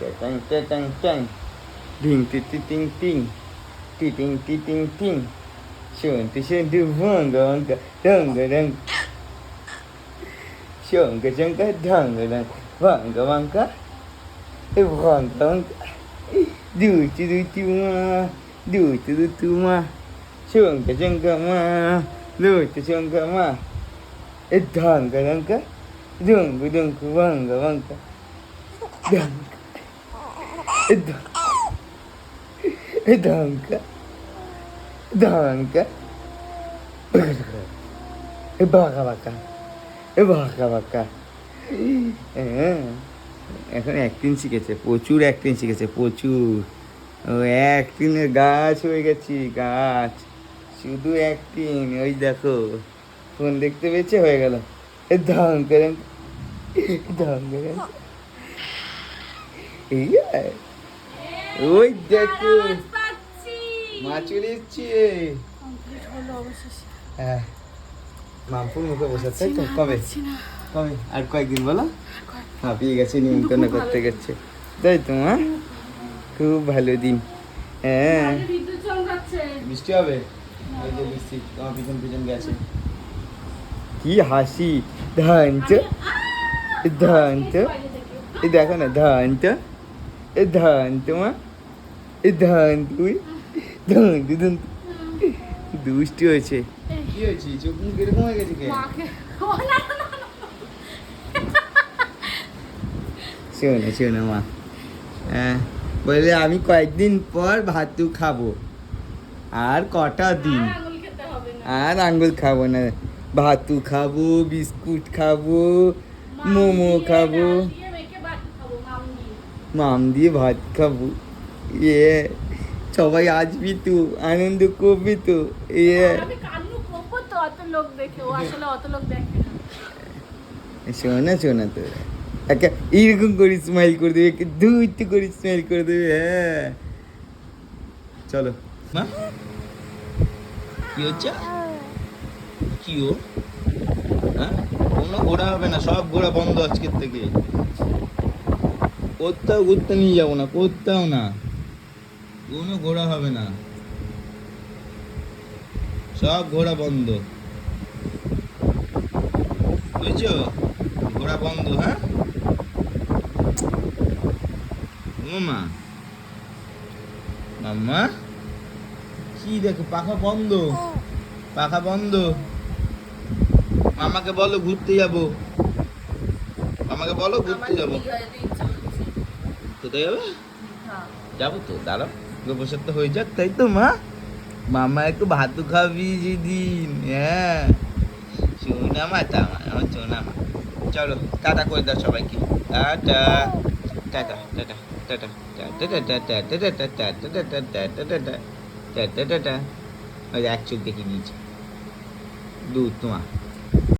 Tang tang tang tang. Ding, ti ti, ting ting. Ti ting ti, ting ting. Chọn ti chọn e, du vang gang gang gang. xuống cái chân cái đằng cái đằng vang cái vang cái. Ê vang cái vang cái. Du chi du chi ma. Du chi du chi ma. xuống cái chân cái ma. Du chi chân cái ma. Ê đằng cái đằng cái. Đường cái đường cái vang cái vang cái. Đằng ঢঙ্গ ঢঙ্গ এ বাঁকা বাঁকা এ বাঁকা বাঁকা হ্যাঁ এখন acting শিখেছে, প্রচুর acting শিখেছে, প্রচুর। ও অ্যাক্টিংয়ের গাছ হয়ে গেছি, গাছ। শুধু অ্যাক্টিং ওই দেখো। ফোন দেখতে পেয়েছে? হয়ে গেল। এ ধান করেন ধান করেন এই। ওই দেখো। মা চলে এসছে। হ্যাঁ। মামপুর মুখে বসে তাই তো কবে? কবে? আর কয়েকদিন বলো? হাঁপিয়ে গেছে নিমন্ত্রণ করতে গেছে। তাই তো মা? খুব ভালো দিন। হ্যাঁ। বৃষ্টি হবে? যে বৃষ্টি তোমার পিছন পিছন গেছে। কি হাসি। ধান তো ধান তো। এই দেখো না ধান তো। ধান তো মা এ ধান তুই ধান দুষ্টি হয়েছে। কি হয়েছে? চোখ মুখ এরকম হয়ে গেছে কে শোনো শোনো মা। হ্যাঁ বলে আমি কয়েকদিন পর ভাতু খাব। আর কটা দিন? আর আঙ্গুল খাব না। ভাতু খাব বিস্কুট খাব মোমো খাব। মাম দিয়ে ভাত খাব। ইয়ে সবাই আসবি তো আনন্দ করবি তো ইয়ে শোনা শোনা তো। একটা এরকম করে স্মাইল করে দেবে একে দুইট করে স্মাইল করে দেবে হ্যাঁ। চলো মা। কি হচ্ছে? কি ও? হ্যাঁ? কোনো ঘোরা হবে না সব ঘোরা বন্ধ আজকের থেকে। কোথাও ঘুরতে নিয়ে যাব না কোথাও না। কোনো ঘোরা হবে না। সব ঘোরা বন্ধ। বুঝছ? ঘোরা বন্ধ হ্যাঁ? মামা মাম্মা কি দেখো পাখা বন্ধ। পাখা বন্ধ। মামাকে বলো ঘুরতে যাব। মামাকে বলো ঘুরতে যাব। কোথায় যাবে যাব তো দাঁড়াও গোবর তো হয়ে যাক তাই তো মা মামা একটু ভাতু খাবি যেদিন হ্যাঁ চোনা মা তা মা আমার চোনা মা চলো টাটা করে দাও সবাইকে tata tata tata tata tata tata ওই এক চোখ দেখে নিয়েছে দূর তোমার